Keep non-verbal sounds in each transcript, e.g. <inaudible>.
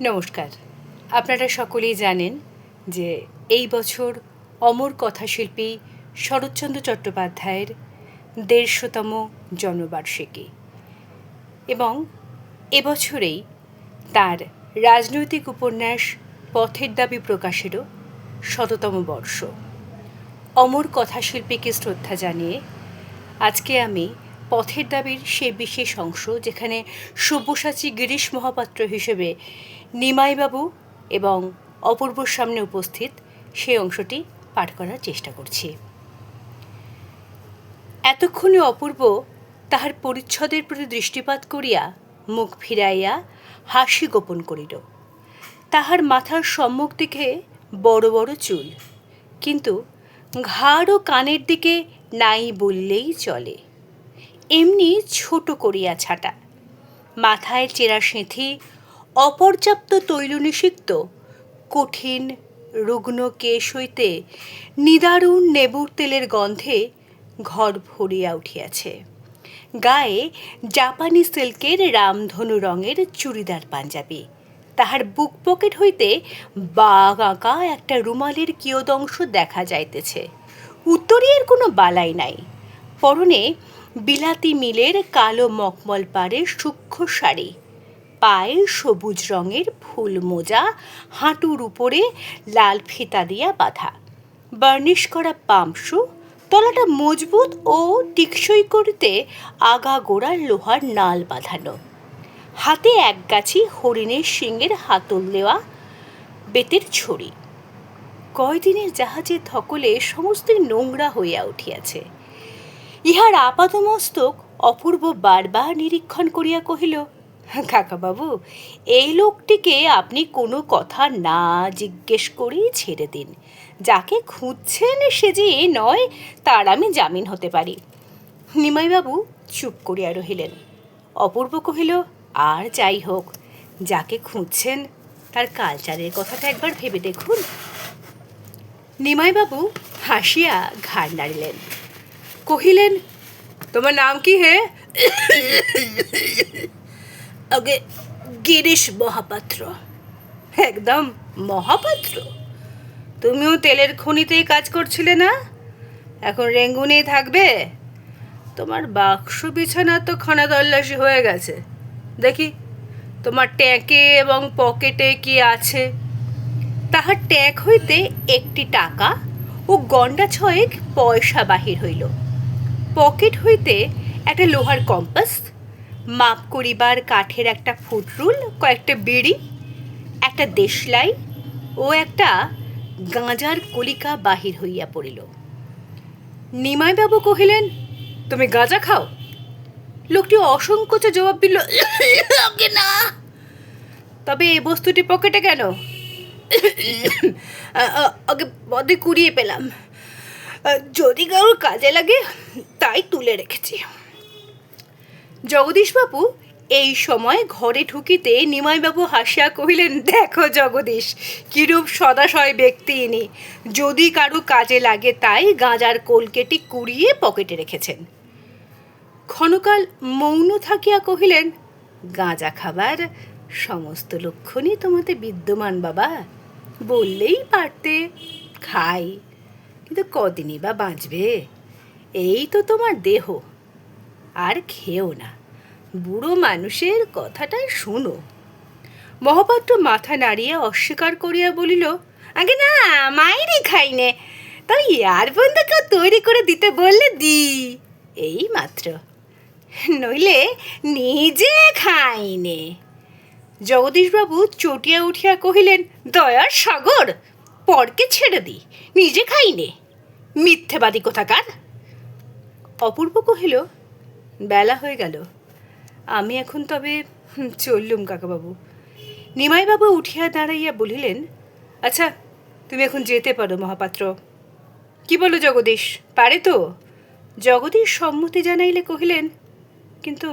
নমস্কার। আপনারা সকলেই জানেন যে এই বছর অমর কথাশিল্পী শরৎচন্দ্র চট্টোপাধ্যায়ের দেড়শোতম জন্মবার্ষিকী এবং এবছরেই তার রাজনৈতিক উপন্যাস পথের দাবি প্রকাশেরও শততম বর্ষ। অমর কথাশিল্পীকে শ্রদ্ধা জানিয়ে আজকে আমি পথের দাবির সে বিশেষ অংশ, যেখানে সব্যসাচী গিরিশ মহাপাত্র হিসেবে নিমাইবাবু এবং অপূর্বর সামনে উপস্থিত সেই অংশটি পাঠ করার চেষ্টা করছি। এতক্ষণে অপূর্ব তাহার পরিচ্ছদের প্রতি দৃষ্টিপাত করিয়া মুখ ফিরাইয়া হাসি গোপন করিল। তাহার মাথার সম্মুখ দিকে বড় বড় চুল, কিন্তু ঘাড় ও কানের দিকে নাই বললেই চলে। এমনি ছোট করিয়া ছাটা, মাথায় চেরা সেঁথি অপর্যাপ্ত তৈলনিষিক্ত, কঠিন রুগ্ন কেশ হইতে নিদারুণ নেবুর তেলের গন্ধে ঘর ভরিয়া উঠিয়াছে। গায়ে জাপানি সিল্কের রামধনু রঙের চুড়িদার পাঞ্জাবি। তাহার বুক পকেট হইতে বাঘ আঁকা একটা রুমালের কিয়দংশ দেখা যাইতেছে। উত্তরীয়ের কোনো বালাই নাই। পরনে বিলাতি মিলের কালো মকমল পাড়ের সূক্ষ্ম শাড়ি। পায়ে সবুজ রঙের ফুল মোজা, হাঁটুর উপরে লাল ফিতা দিয়া বাঁধা। বার্নিশ করা পাম্পশু তলাটা মজবুত ও টিকসই করিতে আগা গোড়ার লোহার নাল বাঁধানো। হাতে এক গাছি হরিণের শিঙের হাতল দেওয়া বেতের ছড়ি। কয়দিনের জাহাজের ধকলে সমস্ত নোংরা হইয়া উঠিয়াছে। ইহার আপাতমস্তক অপূর্ব বারবার নিরীক্ষণ করিয়া কহিল <laughs> কাকাবাবু, এই লোকটিকে আপনি কোনো কথা না জিজ্ঞেস করেই ছেড়ে দিন। যাকে খুঁজছেন সে যে নয়, তার আমি জামিন হতে পারি। নিমাইবাবু চুপ করিয়া রহিলেন। অপূর্ব কহিল, আর যাই হোক, যাকে খুঁজছেন, তার কালচারের কথাটা একবার ভেবে দেখুন। নিমাইবাবু হাসিয়া ঘাড় নাড়িলেন। কহিলেন, তোমার নাম কি হে? আগে গিরিশ মহাপাত্র। একদম মহাপাত্র। তুমিও তেলের খনিতেই কাজ করছিলে না? এখন রেঙ্গুনেই থাকবে? তোমার বাক্স বিছানা তো খানা তল্লাশি হয়ে গেছে। দেখি, তোমার ট্যাঁকে এবং পকেটে কি আছে? তাহার ট্যাঁক হইতে একটি টাকা ও গন্ডা ছয়েক পয়সা বাহির হইল। পকেট হইতে একটা লোহার কম্পাস মাপ করিবার কাঠের একটা ফুটরুল, কয়েকটা বিড়ি, একটা দেশলাই ও একটা গাঁজার কলিকা বাহির হইয়া পড়িল। নিমাইবাবু কহিলেন, তুমি গাঁজা খাও? লোকটি অসংকোচে জবাব দিল "আগে না। তবে এই বস্তুটি পকেটে কেন? "আ- আ- আগে পদে কুড়িয়ে পেলাম। যদি কারোর কাজে লাগে, তাই তুলে রেখেছি। জগদীশবাবু এই সময় ঘরে ঢুকিতে নিমাইবাবু হাসিয়া কহিলেন, দেখো জগদীশ, কিরূপ সদাশয় ব্যক্তি ইনি। যদি কারও কাজে লাগে তাই গাঁজার কোলকেটি কুড়িয়ে পকেটে রেখেছেন। ক্ষণকাল মৌন থাকিয়া কহিলেন, গাঁজা খাবার সমস্ত লক্ষণই তোমাতে বিদ্যমান বাবা। বললেই পারতে, খাই। কিন্তু কদিনই বা বাঁচবে? এই তো তোমার দেহ। আর খেও না। বুড়ো মানুষের কথাটা শোনো। মহাপাত্র মাথা নাড়িয়ে অস্বীকার করিয়া বলিল, আগে না, মাইরে খাইনে তাই ইয়ার বন্ধু কেউ তৈরি করে দিতে বললে দি। এই মাত্র। নইলে নিজে খাইনে জগদীশবাবু চটিয়া উঠিয়া কহিলেন দয়ার সাগর, পরকে ছেড়ে দি, নিজে খাইনে মিথ্যেবাদী কোথাকার? অপূর্ব কহিল বেলা হয়ে গেল। আমি এখন তবে চললুম কাকাবাবু। নিমাইবাবু উঠিয়া দাঁড়াইয়া বলিলেন আচ্ছা তুমি এখন যেতে পারো মহাপাত্র। কি বলো জগদীশ, পারে তো? জগদীশ সম্মতি জানাইলে কহিলেন, কিন্তু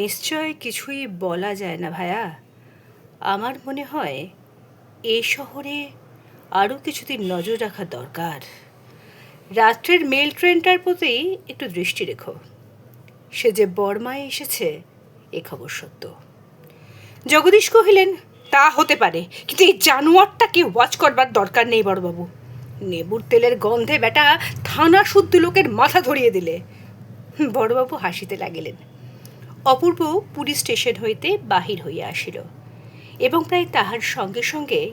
নিশ্চয় কিছুই বলা যায় না ভায়া। আমার মনে হয়, এ শহরে আরও কিছুদিন নজর রাখা দরকার। রাত্রের মেল ট্রেনটার প্রতি একটু দৃষ্টি রেখো। সে যে বর্মায় এসেছে, এ খবর সত্য। জগদীশ কহিলেন, তা হতে পারে, কিন্তু এই জানোয়ারটাকে ওয়াচ করবার দরকার নেই বড়বাবু। নেবুর তেলের গন্ধে বেটা থানা শুদ্ধ লোকের মাথা ধরিয়ে দিলে। বড়বাবু হাসিতে লাগিলেন। অপূর্ব পুলিশ স্টেশন হইতে বাহির হইয়া আসিল, এবং প্রায় তাহার সঙ্গে সঙ্গেই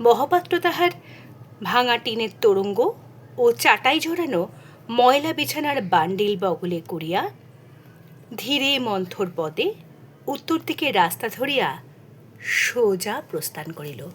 মহাপাত্র তাহার ভাঙা টিনের তোরঙ্গ ও চাটাই ঝরানো ময়লা বিছানার বান্ডিল বগলে করিয়া ধীরে মন্থর পদে উত্তর দিকে রাস্তা ধরিয়া সোজা প্রস্থান করিল।